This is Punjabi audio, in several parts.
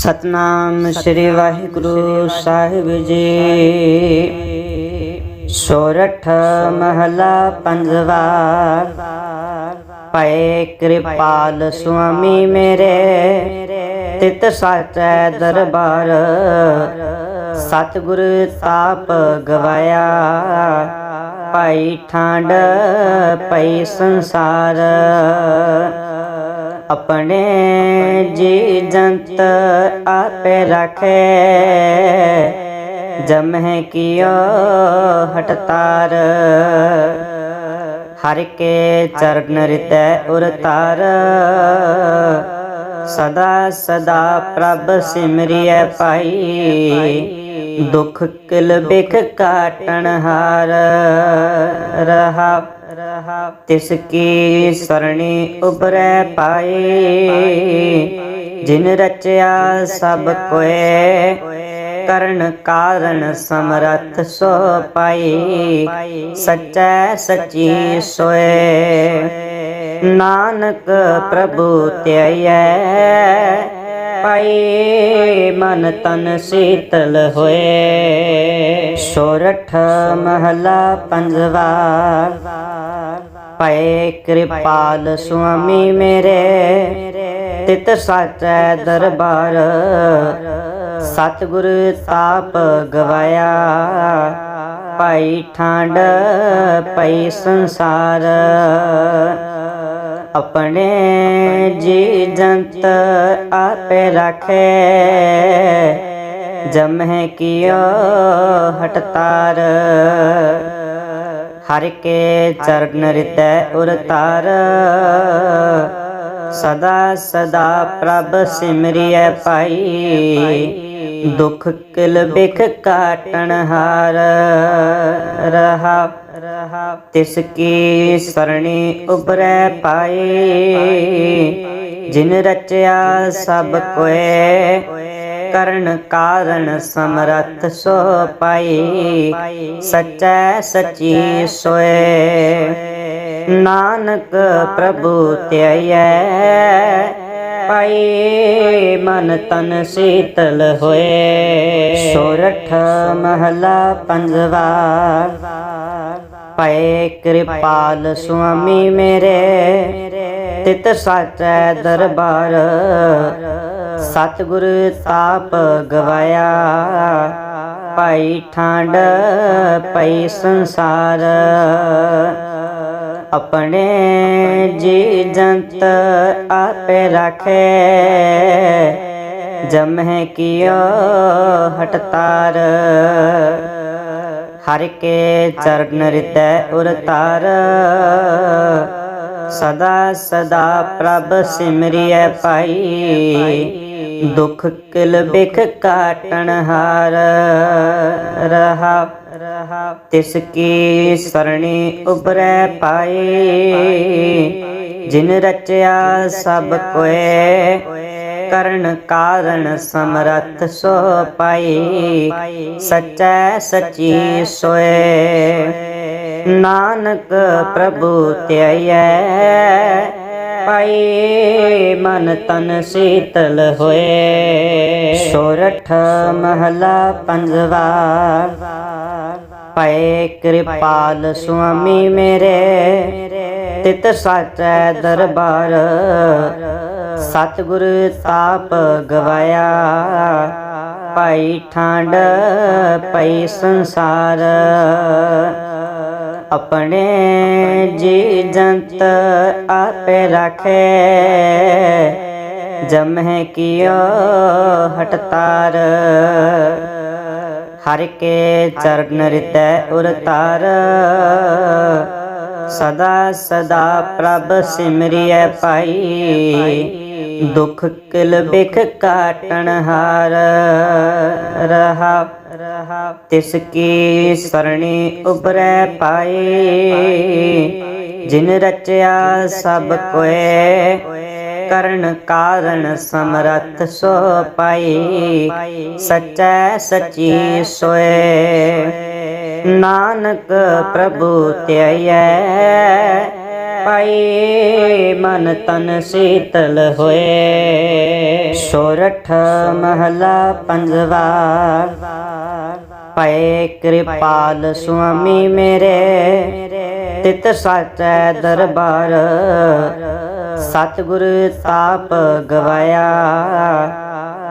ਸਤਨਾਮ ਸ੍ਰੀ ਵਾਹਿਗੁਰੂ ਸਾਹਿਬ ਜੀ। ਸੋਰਠ ਮਹਲਾ ਪੰਜਵਾ। ਪਏ ਕਿਰਪਾਲ ਸੁਆਮੀ ਮੇਰੇ ਤਿਤ ਸਾਚੈ ਦਰਬਾਰ। ਸਤਿਗੁਰ ਤਾਪ ਗਵਾਇਆ। ਭਾਈ ਠਾਂਡ ਪਈ ਸੰਸਾਰ। ਆਪਣੇ ਜੀ ਜੰਤ ਆਪੇ ਰੱਖੇ। ਜਮਹਿ ਕੀਓ ਹਟਤਾਰ ਹਰ ਕੇ ਚਰਨ ਰਿਤੈ ਉਰਤਾਰ ਸਦਾ ਸਦਾ ਪ੍ਰਭ ਸਿਮਰਿਐ ਪਾਈ ਦੁੱਖ ਕਿਲ ਬਿਖ ਕਾਟਣ ਹਾਰ ਰਹਾ। ਰਹਾ ਤਿਸ ਕੀ ਸਰਣੀ ਉਬਰੈ ਪਾਈ ਜਿਨ ਰਚਿਆ ਸਭ ਕੋਏ, ਕਰਨ ਕਾਰਨ ਸਮਰਥ ਸੋ ਪਾਈ ਸਚੈ ਸਚੀ ਸੋਏ। ਨਾਨਕ ਪ੍ਰਭੂ ਧਿਆਇਐ ਪਾਈ ਮਨ ਤਨ ਸੀਤਲ ਹੋਏ। ਸੋਰਠ ਮਹਲਾ ਪੰਜਵਾ, ਪਏ ਕਿਰਪਾਲ ਸੁਆਮੀ ਮੇਰੇ। ਤਿਤ ਸਾਚੈ ਦਰਬਾਰ, ਸਤਿਗੁਰ ਤਾਪ ਗਵਾਇਆ। ਭਾਈ ਠਾਂਡ, ਪਈ ਸੰਸਾਰ ਆਪਣੇ ਜੀ ਜੰਤ ਆਪੇ ਰਖੇ। ਜਮਹਿ ਕੀਓ ਹਟਤਾਰ। ਹਰ ਕੇ ਚਰਨ ਰਿਤੈ ਉਰਤਾਰ। ਸਦਾ ਸਦਾ ਪ੍ਰਭ ਸਿਮਰਿਐ ਪਾਈ ਦੁਖ ਕਿਲ ਬਿਖ ਕਾਟਣ ਹਾਰ। ਰਹਾ ਰਹਾ ਤਿਸ ਕੀ ਸਰਣੀ ਉਬਰੈ ਪਾਈ ਜਿਨ ਰਚਿਆ ਸਭ ਕੋਏ, ਕਰਨ ਕਾਰਨ ਸਮਰਥ ਸੋ ਪਾਈ ਸਚੈ ਸਚੀ ਸੋਏ। ਨਾਨਕ ਪ੍ਰਭੂ ਧਿਆਇਐ ਪਾਈ ਮਨ ਤਨ ਸੀਤਲ ਹੋਏ। ਸੋਰਠ ਮਹਲਾ ਪੰਜਵਾ ਪਏ ਕਿਰਪਾਲ ਸੁਆਮੀ ਮੇਰੇ। ਤਿਤ ਸਾਚੈ ਦਰਬਾਰ। ਸਤਿਗੁਰ ਤਾਪ ਗਵਾਇਆ। ਭਾਈ ਠੰਡ ਪਈ ਸੰਸਾਰ। ਆਪਣੇ ਜੀ ਜੰਤ ਆਪੇ ਰਖੇ। ਜਮਹਿ ਕੀਓ ਹਟਤਾਰ। ਹਰ ਕੇ ਚਰਨ ਰਿਤੈ ਉਰਤਾਰ। ਸਦਾ ਸਦਾ ਪ੍ਰਭ ਸਿਮਰਿਐ ਪਾਈ ਦੁਖ ਕਿਲ ਬਿਖ ਕਾਟਣ ਹਾਰ। ਰਹਾ ਰਹਾ ਤਿਸ ਕੀ ਸਰਣੀ ਉਬਰੈ ਪਾਈ ਜਿਨ ਰਚਿਆ ਸਭ ਕੋਏ। ਕਰਨ ਕਾਰਨ ਸਮਰੱਥ ਸੋ ਪਾਈ। ਸਚੈ ਸਚੀ ਸੋਏ। ਨਾਨਕ ਪ੍ਰਭੂ ਧਿਆਇਐ ਪਾਈ ਮਨ ਤਨ ਸੀਤਲ ਹੋਏ। ਸੋਰਠ ਮਹਲਾ ਪੰਜਵਾ। ਪਏ ਕਿਰਪਾਲ ਸੁਆਮੀ ਮੇਰੇ। ਤਿਤ ਸਾਚੈ ਦਰਬਾਰ। ਸਤਿਗੁਰ ਤਾਪ ਗਵਾਇਆ। ਭਾਈ ਠਾਂਡ ਪਈ ਸੰਸਾਰ। ਆਪਣੇ ਜੀ ਜੰਤ ਆਪੇ ਰੱਖੇ। ਜਮਹਿ ਕੀਓ ਹਟਤਾਰ। ਹਰ ਕੇ ਚਰਨ ਰਿਤੈ ਉਰਤਾਰ। ਸਦਾ ਸਦਾ ਪ੍ਰਭ ਸਿਮਰਿਐ ਪਾਈ ਦੁੱਖ ਕਿਲ ਬਿਖ ਕਾਟਣ ਹਾਰ। ਰਹਾ ਰਹਾ, ਤਿਸ ਕੀ ਸਰਣੀ ਉਬਰੈ ਪਾਈ ਜਿਨ ਰਚਿਆ ਸਭ ਕੋਏ, ਕਰਨ ਕਾਰਨ ਸਮਰਥ ਸੋ ਪਾਈ। ਸਚੈ ਸਚੀ ਸੋਏ। ਨਾਨਕ ਪ੍ਰਭੂ ਧਿਆਇਐ ਪਾਈ ਮਨ ਤਨ ਸੀਤਲ ਹੋਏ। ਸੋਰਠ ਮਹਲਾ ਪੰਜਵਾ, ਪਏ ਕਿਰਪਾਲ ਸੁਆਮੀ ਮੇਰੇ। ਤਿਤ ਸਾਚੈ ਦਰਬਾਰ, ਸਤਿਗੁਰ ਤਾਪ ਗਵਾਇਆ।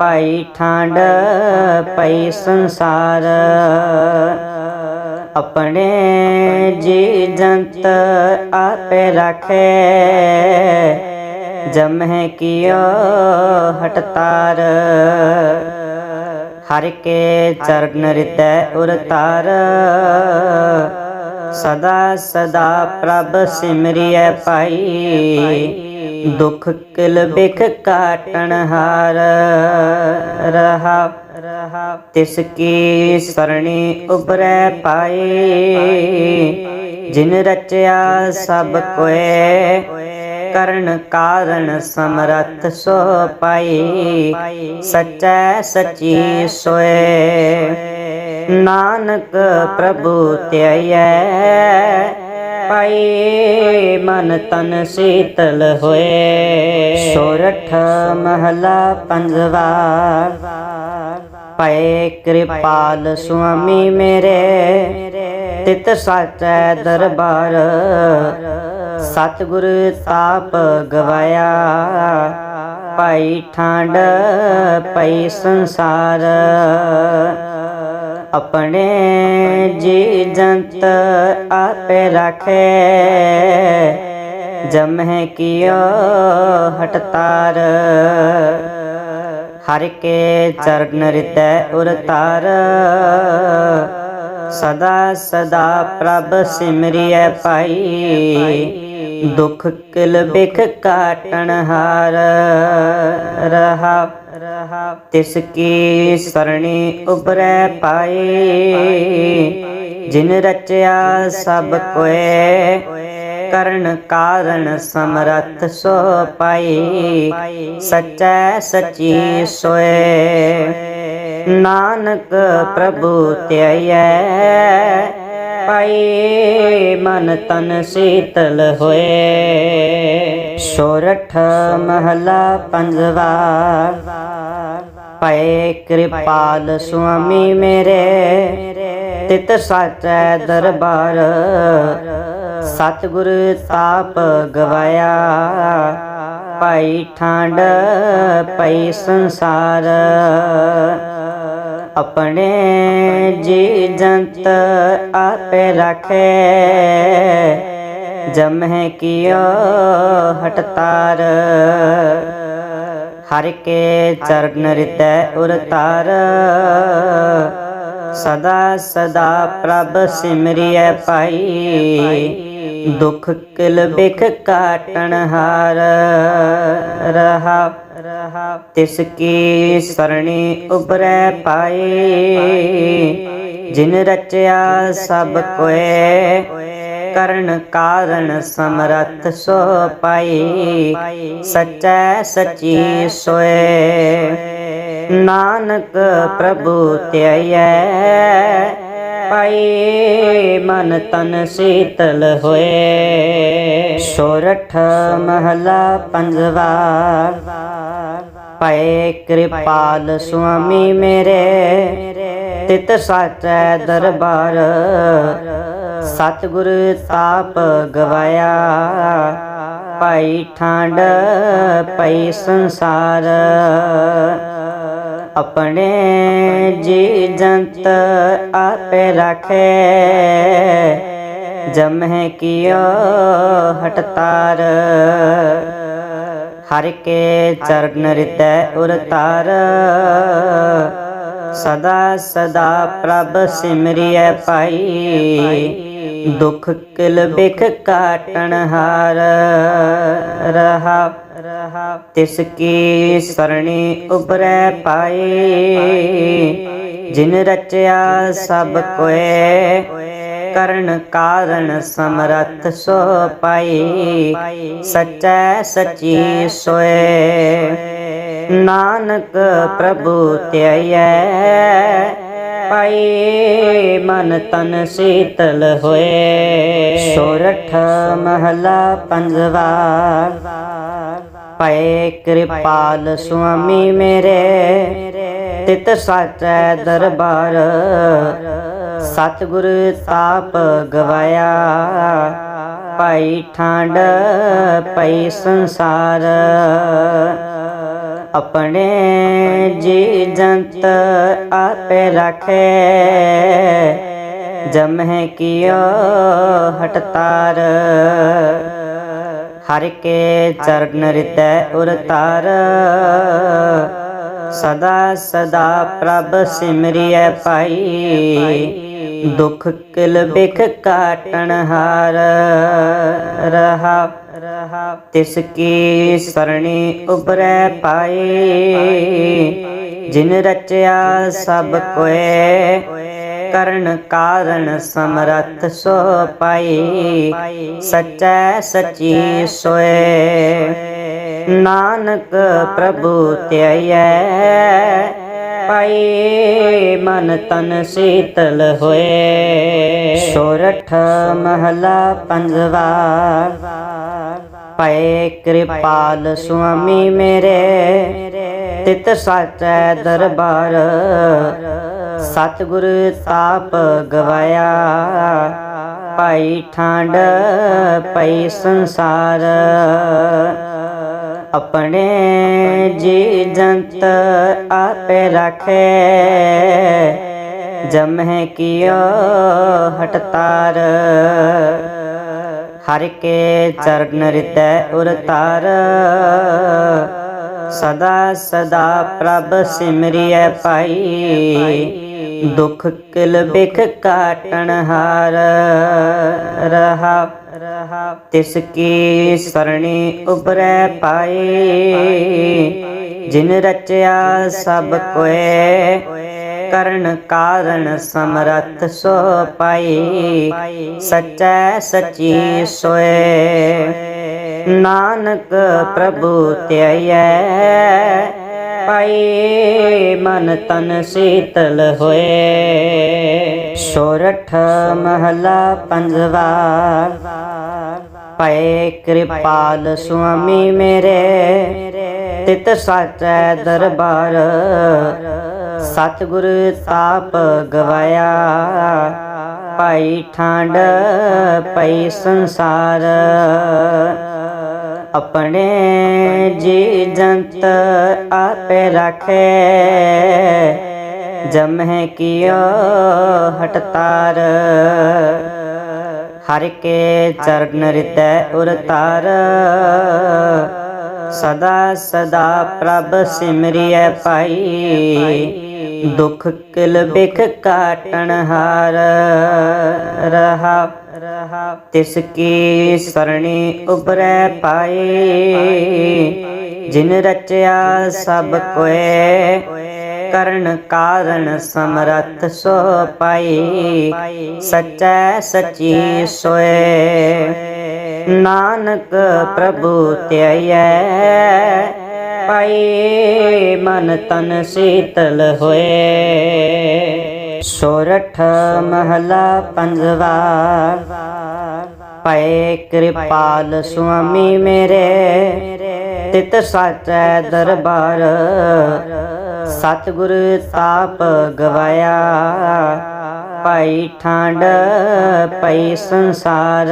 ਪਾਈ ਠਾਂਡ, ਪਈ ਸੰਸਾਰ ਆਪਣੇ ਜੀ ਜੰਤ ਆਪੇ ਰੱਖੇ। ਜਮਹਿ ਕੀਓ ਹਟਤਾਰ ਹਰ ਕੇ ਚਰਨ ਰਿਤੈ ਉਰਤਾਰ ਸਦਾ ਸਦਾ ਪ੍ਰਭ ਸਿਮਰਿਐ ਪਾਈ ਦੁੱਖ ਕਿਲ ਬਿਖ ਕਾਟਣ ਹਾਰ। ਰਹਾ ਰਹਾ, ਤਿਸ ਕੀ ਸਰਣੀ ਉਬਰੈ ਪਾਈ ਜਿਨ ਰਚਿਆ ਸਭ ਕੋਏ, ਕਰਨ ਕਾਰਨ ਸਮਰੱਥ ਸੋ ਪਾਈ। ਸਚੈ ਸਚੀ ਸੋਏ। ਨਾਨਕ ਪ੍ਰਭੂ ਧਿਆਇਐ ਪਾਈ ਮਨ ਤਨ ਸੀਤਲ ਹੋਏ। ਸੋਰਠ ਮਹਲਾ ਪੰਜਵਾ, ਪਏ ਕਿਰਪਾਲ ਸੁਆਮੀ ਮੇਰੇ। ਤਿਤ ਸਾਚੈ ਦਰਬਾਰ, ਸਤਿਗੁਰ ਤਾਪ ਗਵਾਇਆ। ਪਾਈ ਠਾਂਡ, ਪਈ ਸੰਸਾਰ ਆਪਣੇ ਜੀ ਜੰਤ ਆਪੇ ਰੱਖੇ। ਜਮਹਿ ਕੀਓ ਹਟਤਾਰ ਹਰ ਕੇ ਚਰਨ ਰਿਤੈ ਉਰਤਾਰ ਸਦਾ ਸਦਾ ਪ੍ਰਭ ਸਿਮਰਿਐ ਪਾਈ ਦੁਖ ਕਿਲ ਬਿਖ ਕਾਟਣ ਹਾਰ ਰਹਾ। ਰਹਾ ਤਿਸ ਕੀ ਸਰਣੀ ਉਬਰੈ ਪਾਈ ਜਿਨ ਰਚਿਆ ਸਭ ਕੋਏ, ਕਰਨ ਕਾਰਨ ਸਮਰੱਥ ਸੋ ਪਾਈ। ਸਚੈ ਸਚੀ ਸੋਏ। ਨਾਨਕ ਪ੍ਰਭੂ ਧਿਆਇਐ ਪਾਈ ਮਨ ਤਨ ਸੀਤਲ ਹੋਏ। ਸੋਰਠ ਮਹਲਾ ਪੰਜਵਾ, ਪਏ ਕਿਰਪਾਲ ਸੁਆਮੀ ਮੇਰੇ। ਤਿਤ ਸਾਚੈ ਦਰਬਾਰ, ਸਤਿਗੁਰ ਤਾਪ ਗਵਾਇਆ। ਪਾਈ ਠਾਂਡ ਪਈ ਸੰਸਾਰ ਆਪਣੇ ਜੀ ਜੰਤ ਆਪੇ ਰੱਖੇ। ਜਮਹਿ ਕੀਓ ਹਟਤਾਰ ਹਰ ਕੇ ਚਰਨ ਰਿਤੈ ਉਰਤਾਰ ਸਦਾ ਸਦਾ ਪ੍ਰਭ ਸਿਮਰਿਐ ਪਾਈ ਦੁਖ ਕਿਲ ਬਿਖ ਕਾਟਣ ਹਾਰ। ਰਹਾ ਰਹਾ ਤਿਸ ਕੀ ਸਰਣੀ ਉਬਰੈ ਪਾਈ ਜਿਨ ਰਚਿਆ ਸਭ ਕੋਏ ਕਰਨ ਕਾਰਨ ਸਮਰੱਥ ਸੋ ਪਾਈ ਸਚੈ ਸਚੀ ਸੋਏ ਨਾਨਕ ਪ੍ਰਭੂ ਧਿਆਇਐ ਪਾਈ ਮਨ ਤਨ ਸੀਤਲ ਹੋਏ ਸੋਰਠ ਮਹਲਾ ਪੰਜਵਾ ਪਏ ਕਿਰਪਾਲ ਸੁਆਮੀ ਮੇਰੇ, ਤਿਤ ਸਾਚੈ ਦਰਬਾਰ। ਸਤਿਗੁਰ ਤਾਪ ਗਵਾਇਆ, ਭਾਈ ਠਾਂਡ ਪਈ ਸੰਸਾਰ। ਆਪਣੇ ਜੀ ਜੰਤ ਆਪੇ ਰੱਖੇ, ਜਮਹਿ ਕੀਓ ਹਟਤਾਰ। ਹਰ ਕੇ ਚਰਨ ਰਿਤੈ ਉਰ ਉਰਤਾਰ। ਸਦਾ ਸਦਾ ਪ੍ਰਭ ਸਿਮਰਿਐ ਪਾਈ ਦੁਖ ਕਿਲ ਬਿਖ ਕਾਟਣ ਹਾਰ। ਰਹਾ ਰਹਾ ਤਿਸ ਕੀ ਸਰਣੀ ਉਬਰੈ ਪਾਈ ਜਿਨ ਰਚਿਆ ਸਭ ਕੋਏ ਕਰਨ ਕਾਰਨ ਸਮਰੱਥ ਸੋ ਪਾਈ। ਸਚੈ ਸਚੀ ਸੋਏ। ਨਾਨਕ ਪ੍ਰਭੂ ਧਿਆਇਐ ਪਾਈ ਮਨ ਤਨ ਸੀਤਲ ਹੋਏ। ਸੋਰਠ ਮਹਲਾ ਪੰਜਵਾ। ਪਏ ਕਿਰਪਾਲ ਸੁਆਮੀ ਮੇਰੇ। ਤਿਤ ਸਾਚੈ ਦਰਬਾਰ। ਸਤਿਗੁਰ ਤਾਪ ਗਵਾਇਆ। ਭਾਈ ਠਾਂਡ ਪਈ ਸੰਸਾਰ। ਆਪਣੇ ਜੀ ਜੰਤ ਆਪੇ ਰੱਖੇ। ਜਮਹਿ ਕੀਓ ਹਟਤਾਰ। ਹਰ ਕੇ ਚਰਨ ਰਿਤੈ ਉਰਤਾਰ। ਸਦਾ ਸਦਾ ਪ੍ਰਭ ਸਿਮਰਿਐ ਪਾਈ ਦੁਖ ਕਿਲ ਬਿਖ ਕਾਟਣ ਹਾਰ ਰਹਾ। ਰਹਾ ਤਿਸ ਕੀ ਸਰਣੀ ਉਬਰੈ ਪਾਈ ਜਿਨ ਰਚਿਆ ਸਭ ਕੋਏ, ਕਰਨ ਕਾਰਨ ਸਮਰੱਥ ਸੋ ਪਾਈ। ਸਚੈ ਸਚੀ ਸੋਏ। ਨਾਨਕ ਪ੍ਰਭੂ ਧਿਆਇਐ ਪਾਈ ਮਨ ਤਨ ਸੀਤਲ ਹੋਏ। ਸੋਰਠ ਮਹਲਾ ਪੰਜਵਾ। ਪਏ ਕਿਰਪਾਲ ਸੁਆਮੀ ਮੇਰੇ। ਤਿਤ ਸਾਚੈ ਦਰਬਾਰ। ਸਤਿਗੁਰ ਤਾਪ ਗਵਾਇਆ। ਪਾਈ ਠਾਂਡ, ਪਈ ਸੰਸਾਰ। ਆਪਣੇ ਜੀ ਜੰਤ ਆਪੇ ਰੱਖੇ। ਜਮਹਿ ਕੀਓ ਹਟਤਾਰ ਹਰ ਕੇ ਚਰਨ ਰਿਤੈ ਉਰਤਾਰ ਸਦਾ ਸਦਾ ਪ੍ਰਭ ਸਿਮਰਿਐ ਪਾਈ ਦੁੱਖ ਕਿਲ ਬਿਖ ਕਾਟਣ ਹਾਰ ਰਹਾ। ਰਹਾ ਤਿਸ ਕੀ ਸਰਣੀ ਉਬਰੈ ਪਾਈ ਜਿਨ ਰਚਿਆ ਸਭ ਕੋਏ, ਕਰਨ ਕਾਰਨ ਸਮਰੱਥ ਸੋ ਪਾਈ। ਸਚੈ ਸਚੀ ਸੋਏ। ਨਾਨਕ ਪ੍ਰਭੂ ਧਿਆਇਐ ਪਾਈ ਮਨ ਤਨ ਸੀਤਲ ਹੋਏ। ਸੋਰਠ ਮਹਲਾ ਪੰਜਵਾ, ਪਏ ਕਿਰਪਾਲ ਸੁਆਮੀ ਮੇਰੇ। ਤਿਤ ਸਾਚੈ ਦਰਬਾਰ, ਸਤਿਗੁਰ ਤਾਪ ਗਵਾਇਆ। ਪਾਈ ਠਾਂਡ, ਪਈ ਸੰਸਾਰ ਆਪਣੇ ਜੀ ਜੰਤ ਆਪੇ ਰੱਖੇ। ਜਮਹਿ ਕੀਓ ਹਟਤਾਰ ਹਰ ਕੇ ਚਰਨ ਰਿਤੈ ਉਰਤਾਰ ਸਦਾ ਸਦਾ ਪ੍ਰਭ ਸਿਮਰਿਐ ਪਾਈ ਦੁੱਖ ਕਿਲ ਬਿਖ ਕਾਟਣ ਹਾਰ ਰਹਾ ਰਹਾ ਤਿਸ ਕੀ ਸਰਣੀ ਉਬਰੈ ਪਾਈ ਜਿਨ ਰਚਿਆ ਸਭ ਕੋਏ, ਕਰਨ ਕਾਰਨ ਸਮਰੱਥ ਸੋ ਪਾਈ, ਸਚੈ ਸਚੀ ਸੋਏ। ਨਾਨਕ ਪ੍ਰਭੂ ਧਿਆਇਐ ਪਾਈ ਮਨ ਤਨ ਸੀਤਲ ਹੋਏ। ਸੋਰਠ ਮਹਲਾ ਪੰਜਵਾ, ਪਏ ਕਿਰਪਾਲ ਸੁਆਮੀ ਮੇਰੇ। ਤਿਤ ਸਾਚੈ ਦਰਬਾਰ, ਸਤਿਗੁਰ ਤਾਪ ਗਵਾਇਆ। ਪਾਈ ਠਾਂਡ, ਪਈ ਸੰਸਾਰ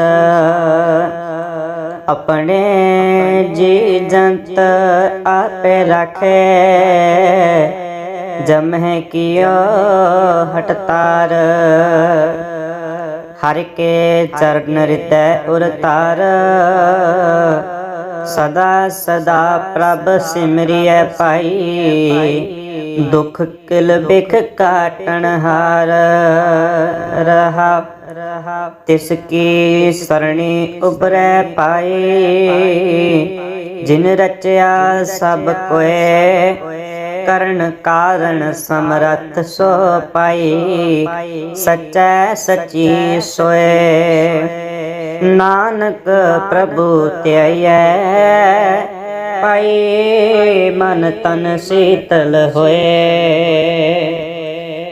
ਆਪਣੇ ਜੀ ਜੰਤ ਆਪੇ ਰੱਖੇ। ਜਮਹਿ ਕੀਓ ਹਟਤਾਰ ਹਰ ਕੇ ਚਰਨ ਰਿਤੈ ਉਰਤਾਰ ਸਦਾ ਸਦਾ ਪ੍ਰਭ ਸਿਮਰਿਐ ਪਾਈ ਦੁਖ ਕਿਲ ਬਿਖ ਕਾਟਣ ਹਾਰ। ਰਹਾ ਤਿਸ ਕੀ ਸਰਣੀ ਉਬਰੈ ਪਾਈ ਜਿਨ ਰਚਿਆ ਸਭ ਕੋਏ ਕਰਨ ਕਾਰਨ ਸਮਰੱਥ ਸੋ ਪਾਈ ਸਚੈ ਸਚੀ ਸੋਏ ਨਾਨਕ ਪ੍ਰਭੂ ਧਿਆਇਐ ਪਾਈ ਮਨ ਤਨ ਸੀਤਲ ਹੋਏ